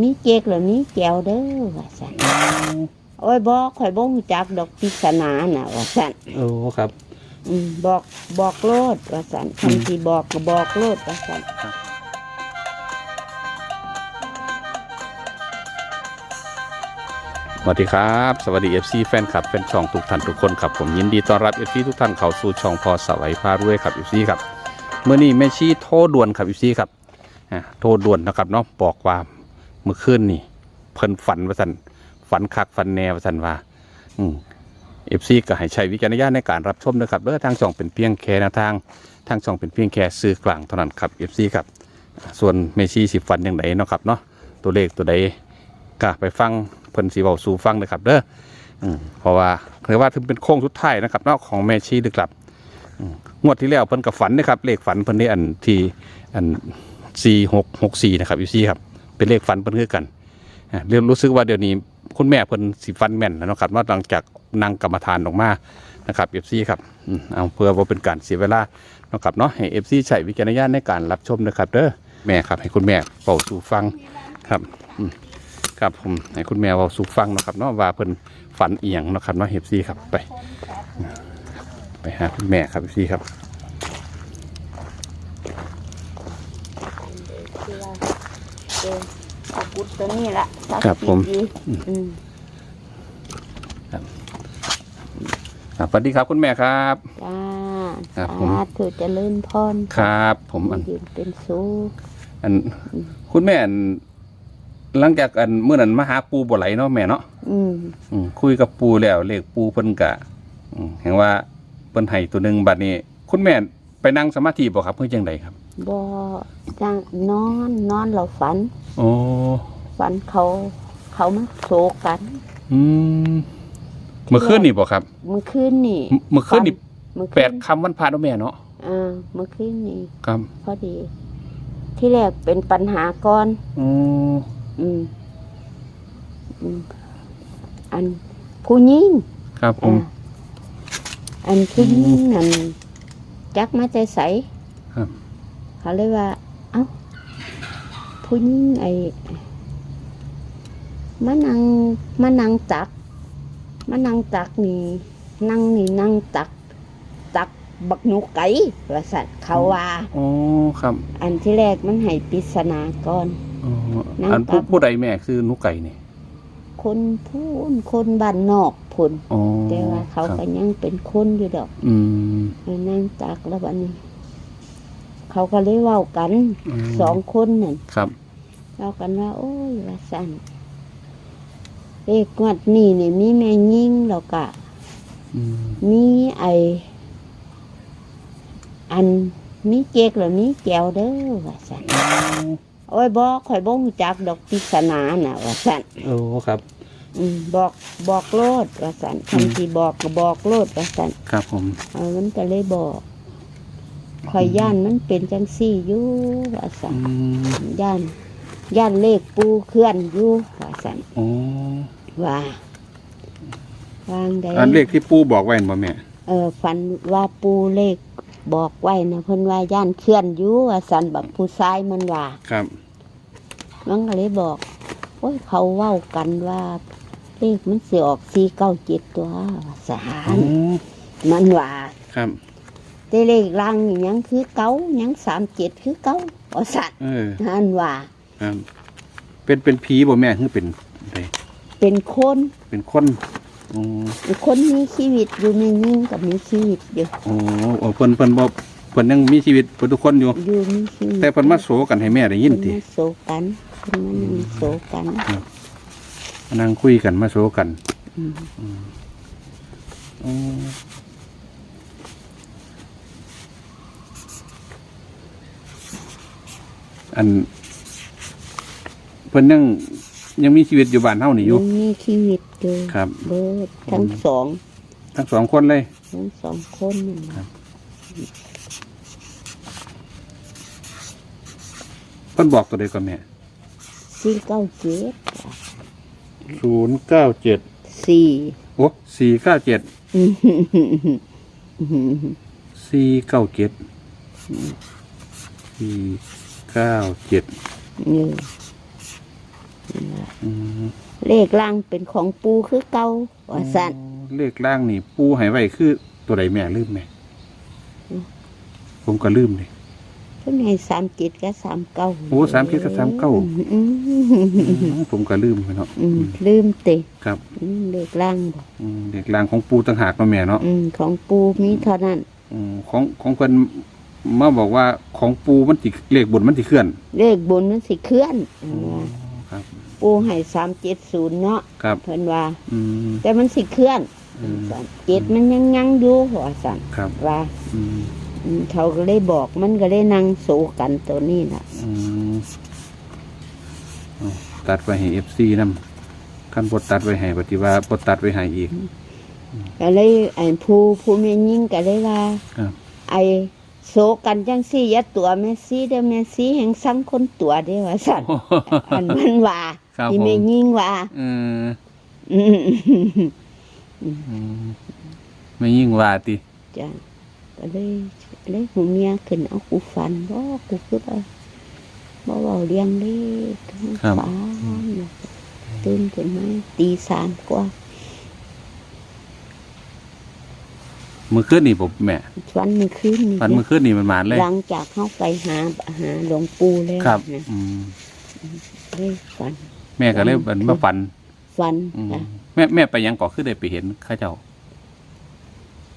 มีเจกหรือมีแก้วเด้อว่าซั่นโอ้ยบอกข่อยบ่ฮู้จักดอกปริศนาน่ะว่าซั่นโอ้ครับ อืมบอกบอกโลดว่าซั่นคำที่บอกก็บอกโลดว่าซั่นสวัสดีครับ สวัสดี FC แฟนคลับแฟนช่องทุกท่านทุกคนครับผมยินดีต้อนรับ FC ทุกท่านเข้าสู่ช่องพอสวัยพารวยครับ FC ครับเมื่อนี้แม่ชีโทรด่วนครับ FC ครับอ่าโทรด่วนนะครับเนาะบอกว่า เมื่อคืนนี่เพิ่นฝันว่าสันฝันคักฝันแนว่าสันว่า อืม FC ก็ให้ใช้วิจารณญาณในการรับชมนะครับเด้อทางช่องเป็นเพียงแค่แนวทางทางช่องเป็นเพียงแค่สื่อกลางเท่านั้นครับ FC ครับ ส่วนแม่ชีสิฝันอย่างไรเนาะครับเนาะตัวเลขตัวใดก็ไปฟังเพิ่นสีเบาสู่ฟังเลยครับเด้อเพราะว่าเรียกว่าถึงเป็นโค้งสุดท้ายนะครับเนอกของแม่ชีดึกลับงวดที่แล้วเพิ่นกับฝันนะครับเลขฝันเพิ่นนี่อันที่อันสี่หกหกสี่นะครับอยู่ซี่ครับ เป็นเลขฝันเพิ่นคือกันเรียนรู้สึกว่าเดี๋ยวนี้คุณแม่เพิ่นสิฟันแม่นแล้วนะครับว่าหลังจากนั่งกรรมฐานออกมานะครับเอฟซีครับเอาเพื่อว่าเป็นการเสียเวลานะครับเนาะให้เอฟซีใช้วิจารณญาณในการรับชมนะครับเด้อแม่ครับให้คุณแม่เป่าสู่ฟังครับครับผมให้คุณแมวเอาสุฟังนะครับเนาะว่าเพิ่นฝันเอียงนะครับเนาะเฮฟซีครับไป ไปหาคุณแม่ครับเฮฟซีครับ คือว่าเออเอาพุทธตัว นี้ละศักดิ์ครับผมสิทธิ์ดีอืมอ่าสวัสดีครับคุณแม่ครับ จ้าครับผม สาธุเจริญพรครับ ผมอันยืนเป็นสุข อันคุณแม่อันหลังจากอันเมื่อนั้นมาหาปูบ่ไหลเนาะแม่เนาะอืมอืมคุยกับปูแล้วเลขปูเพิ่นกะอืมเห็นว่าเพิ่นให้ตัวหนึ่งบัดนี้ คุณแม่ไปนั่งสมาธิบ่ครับเพื่อจังใดครับบ่จ้างนอนนอนเราฝัน โอ้ ฝันเขาเขามาโศกกันอืมเมื่อคืนนี่บ่ครับ เมื่อคืนนี่เมื่อคืนนี่เมื่อคืนแปดคำวันพระเนาะแม่เนาะอ่าเมื่อคืนนี่ครับพอดี ที่แรกเป็นปัญหาก่อนอ๋ออืมอืมอันผู้หญิงครับผมอ่าอันผู้หญิงนั่นจักมาใจใสครับ เขาเลยว่า เอ้าผู้หญิงไอ้ มานังมานังตักมานังตักนี่นั่งนี่นั่งตัก ตักบักหนูไก่ว่าสัตว์เขาว่าอ๋อครับ อันที่แรกมันให้ปริศนาก่อนอ๋อนั่งอันผู้ปั๊บผู้ใดแม่คือนุกไก่นี่คนพูนคนบ้านนอกพุ่นอ๋อแต่ว่าเขาครับก็ยังเป็นคนอยู่ดอก อืมมานั่งตักแล้วบัดนี้ เขาก็เลยเว้ากันมสองคนนั่นครับเว้ากันว่า โอ้ยว่าสั่น เลขงวดนี่นี่มีแม่ยิ่งแล้วก็อืมมีไออันมีเจกหรือมีแก้วเด้อว่าสั่นโอ้ยบอกข่อยบ่ฮู้จักดอกปริศนาน่ะว่าสั่นโอ้ครับอืมบอกบอกโลดว่าสั่นคำที่บอกก็บอกโลดว่าสั่น ครับผม เอามันก็เลยบอกคอยย่านมันเป็นจังซี่อยู่ว่าสัอืนมย่านย่านเลขปูเคลื่อนอยู่ว่าสันโอ้ ว่า วางได้อันเลขที่ปู่บอกไว้นั่นบ่แม่ เออฝันว่าปูเลขบอกไว้นะเพิ่นว่าย่านเคลื่อนอยู่ว่าสันแบบผู้ชายมันว่าครับ มันก็เลยบอกโอ้ยเขาเว้ากันว่าเลขมันสิออกสี่เก้าเจ็ดตัวว่าสาอ๋นอมันว่าครับ แต่เลขรางนี่ยังคือเก้ายังสามเจ็ดคือเก้าว่าสันเออ นั่นว่าครับ เป็นเป็นผีบ่แม่คือเป็นอะไร เป็นคนเป็นคนอ๋อคนมีชีวิตอยู่ในยิ่งกับมีชีวิตอยู่โอ้โอ้เพิ่นเพิ่นบ่เพิ่นยังมีชีวิตเพิ่นทุกคนอยู่ อยู่มีชีวิตแต่เพิ่นมาโศกันให้แม่ได้ยินติเพิ่มาโศกันเพิ่นมานั่งโศกันมานั่งคุยกันมาโศกันอืมอ๋ออันเพิ่นยัง ยังมีชีวิตอยู่บ้านเฮานี่อยู่ ยังมีชีวิตอยู่ครับ เบิดทั้งสองทั้งสองคนเลย ทั้งสองคนนั่นครัล่ะบเพิ่นบอกตัวใดก่อนแม่สี่เก้าเจ็ดศูนย์เก้าเจ็ดสี่โอ้สี่เก้าเจ็ดอื้อหือหือหือหือสี่เก้าเจ็ดสี่เก้าเจ็ดนี่อืม เลขล่างเป็นของปูคือเก่าว่าสั่นเลขล่างนี่ ปูให้ไว้คือตัวใดแม่ลืมไหมอืมผมก็ลืมเลยเพิ่นให้สามเจ็ดกับสามเก้าโอ้37กับ39อืมผมก็ลืมไปเนาะอืมลืมเตะครับ อืมเลขล่างบ่อืมเลขล่างของปูต่างหากเนาะแม่เนาะอืมของปูมีเท่านั้นอืมของของเพิ่นมาบอกว่าของปูมันสิเลขบนมันสิเคลื่อน เลขบนมันสิเคลื่อนอันว่า ครับ ปูให้สามเจ็ดศูนย์เนาะครับเพิ่นว่า อืม แต่มันสิเคลื่อนอืมสามเจ็ดมันยังยังอยู่ว่าสั่นครับว่าอืมอืมเขาก็เลยบอกมันก็เลยนั่งโศกันตัวนี้น่ะ อืมเอาตัดไว้ให้ FC นำคันบ่ตัดไว้ให้ปฏิว่าบ่ตัดไว้ให้อีก ก็เลยไอ้ผู้ผู้แม่ยิ่งก็เลยว่าครับ ไอ้ โศกันจังซี่อย่าตัวแม่ซี่เด้อแม่ซี่แห่งสังคนตัวเด้อว่าสั่นอันมันว่าครับที่ผมแม่ยิ่งว่าเอออืมอืมไม่ยิ่งว่าติจ้ะก็เลยเลยหูเมียขึ้นเอากูฟันบ่กูคือว่าบ่เว้าเลี้ยงเลยทั้งฟ้าตื่นขึ้นมาตีสามกว่า มื้อคืนนี่ผมแม่ฟันมันขึ้นนี่วันมื้อคืนนี่มันมานเลยหลังจากเข้าไปหาหาหลวงปู่แล้วครับนะอืมเลยฟัน แม่ก็เลยมันมาฝันฟันอืมจ้ะแม่แม่ไปหยังก่อคือได้ไปเห็นเข้าเจ้า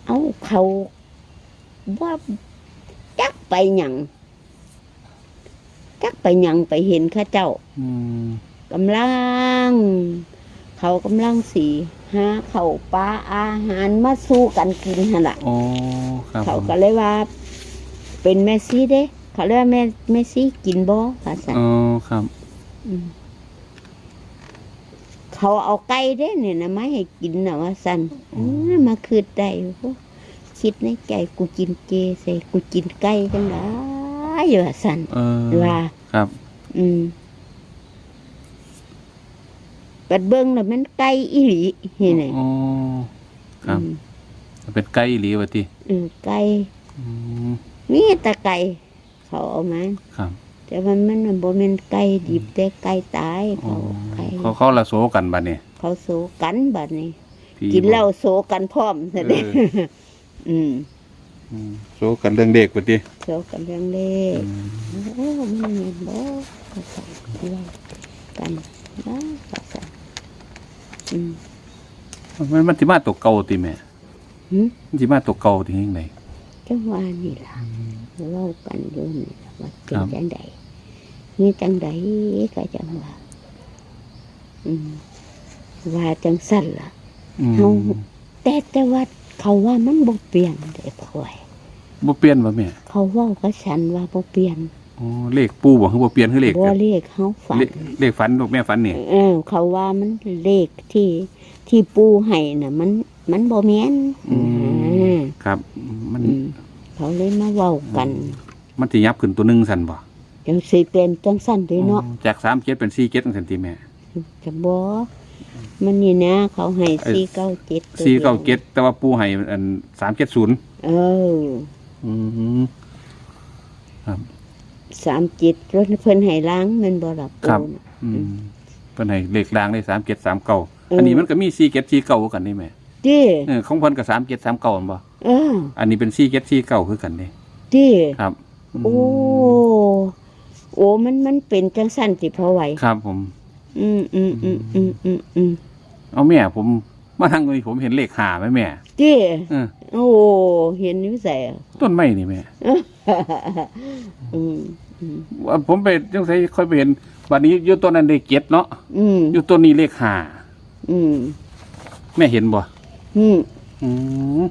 เอาเขาว่าจักไปหยังจักไปหยังไปเห็นเข้าเจ้าอืมกำลัง เขากำลังสีหาเขาวปลาอาหารมาสู้กันกินฮะล่ะโอ้ครับเขาผมก็เลยว่า เป็นแม่ซีเด้เขาเรียกว่าแม่แม่ซีกินบ่ภาษาอ๋อครับมเขาเอาไก่เด้เนี่ยนะมาให้กินนะว่าสันอื้อมาคืดได้พวกคิดในใจกูกินเจใส่กูกินไก่จังไดว่าสันเออว่าครับ อืม ปัดเบิ้งแล้วมันไก่อีหลีเห็นไหมอ๋อครับอืมเป็นไก่อีหลีวะติเออไก่อืมมีแต่ไก่เขาเอามาครับ แต่ว่ามันน่ะบ่แม่นไก่ดิบแต่ไก่ตายอ๋อเขาไก่เขาเขาละโซกันบัดนี้เขาโซกันบัดนี้พี่กินเหล้าโซกันพร้อมซะเด้เอออืมอืมโซกันเรื่องเด็กบัดนี้โซกันเรื่องเล็กโอ้มันมีบ่ภาษาเรื่องกันนะภาษา อืมมันมันสิมาตกเก่าติแม่หึมันสิมาตกเก่าติยังไง จังว่านี่ล่ะเล่ากันอยู่นี่ล่ะว่าเป็นครับ จังใดมีจังใดก็จังว่าอืมว่าจังสั่นล่ะ อืมเอา แต่แต่ว่าเขาว่ามันบ่เปลี่ยนเด้พ่อยบ่เปลี่ยนบ่แม่ เขาเว่ากับฉันว่าบ่เปลี่ยน อ๋อเลขปูบ่คือบ่เปลี่ยนคือเลขบ่เลขเขาฝัน เลขเลขฝันลูกแม่ฝันนี่เออ เขาว่ามันเลขที่ที่ปูให้น่ะ มัน มันบ่แม่นอืมอ่าครับ มันอืมเขาเลยมาเว้ากันมันสิยับขึ้นตัวหนึงสั่นบ่จังสิเป็นจังซั่นเด้เนาะจาก3 7เป็น4 7จังซั่นติแม่จะบ่มันนี่นะ เขาให้ไอ้497ตัวสี่ดียวเก้าเจ็ดแต่ว่าปูให้อันสามเจ็ดศูนย์ เออ อืม37ร ถเพิ่นให้ล้างแมันบ่ล่ะปูน่ะ อืมเป็นให้เลขรางได้สามเจ็ดสามเก้าเอออัอันนี้มันก็มีสี่เจ็ดสี่เก้ากันนี่แหม่ติเออของเพิ่นก็สามเจ็ดสามเก้าบ่เอออันนี้เป็นสี่เจ็ดสี่เก้าคือกันนี่ติครับมโอ้โอ้มันมันเป็นจังสั้นสิพอไหวครับผม อืมอืมอืมอืมอืมอืมเอาแม่ผม มาทางนี้ผมเห็นเลขหาไหมแม่เจ้เออโอ้เห็นนิ้วใส่ต้นไม้นี่แม่ อืมอืมว่าผมไปจังไสค่อยไปเห็นวันนี้อยู่ต้นนั้นเลขเจ็ดเนาะอืมอยู่ต้นนี้เลขหาอืมแม่เห็นบ่อืมอืม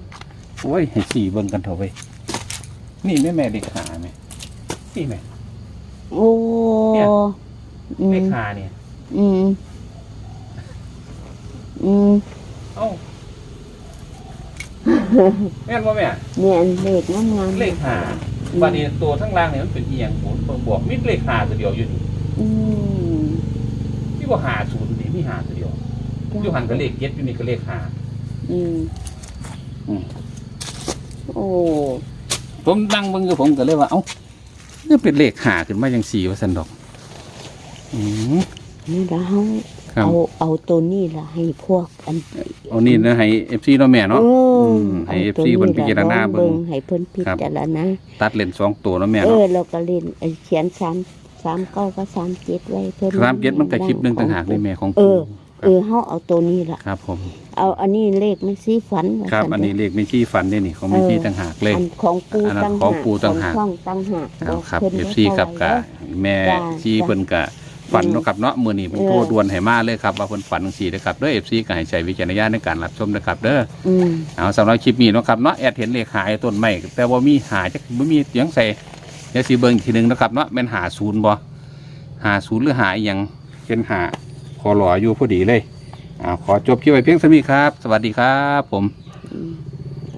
โอ้ยให้สี่เบิ่งกันเถอะเว้ยนี่แม่แม่เลขหาแม่นี่แม่โอ้เนี่ยอืเลมขหาเนี่ย อืมอืมเอ้าแม่นบ่แม่เนี่ยเลขงามงามเลขหาวันนี้ตัวทั้งล่างเนี่ยมันเป็นเอียงหมุนเบิ่งบวกมีเลขหาตัวเดียวอยู่นี่อืมที่ว่าหาศูนย์นี่มีหาตัวเดียวอยู่หันกับเลขเจ็ดอยู่นี่ก็เลขหาอืมอืมโอ้ผมนั่งเบิ่งกับผมก็เลยว่าเอ้านี่เป็นเลขหาขึ้นมาจังสี่ว่าสันดอก อืมนี่เรา ครับ เอาเอาตัวนี้ล่ะให้พวกอันเอานี่นะให้ FC เนาะแม่เนาะเออมให้า FC ตัวเพิ่นพิจารณาล่ะลองเบิ่ง ให้เพิ่นพิครับ จารณาตัดเลนสองตัวเนาะแม่เอเนาะ อเราก็เล่นไอ้เขียนสามสามเก้าก็สามเจ็ดไว้เพิ่นสามเจ็ดมันก็คลิปหนึงต่างหากเลยแม่ของเอปู่อ เออเฮาเอาตัวนี้ล่ะ ครับผม เอาอันนี้เลขไม่ซีฝันว่าครับซั่อันนี้เลขไม่ชี้ฟันนี่นี่ของไม่ชี้ต่างหากเลย อันของปูอันนั้นตั้งของหากปู่ต่างหาก ของช่องตั้งหากเอาครับพิ่นเอฟไม่ซีท่าครับไหกะเด้อแม่จ้าชี้เพิ่นกะ ฝันเนาะครับเนาะมื้อนี้เพิ่นเออโทรด่วนให้มาเลยครับว่าเพิ่นฝันจังซี่นะครับเด้อ FC ก็ให้ใช้วิจารณญาณในการรับชมนะครับเด้ออืมเอาสำหรับคลิปนี้เนาะครับเนาะแอดเห็นเลขหายต้นไม้แต่ว่ามีหาจักบ่มีหยังใส่เดี๋ยวสิเบิ่งอีกทีหนึงนะครับเนาะแม่นหาศูนย์บ่หาศูนย์หรือหาอีหยังเป็นหาคอหลออยู่พอดีเลยอ่าขอจบคลิปไว้เพียงเท่านี้ครับ สวัสดีครับผม อืม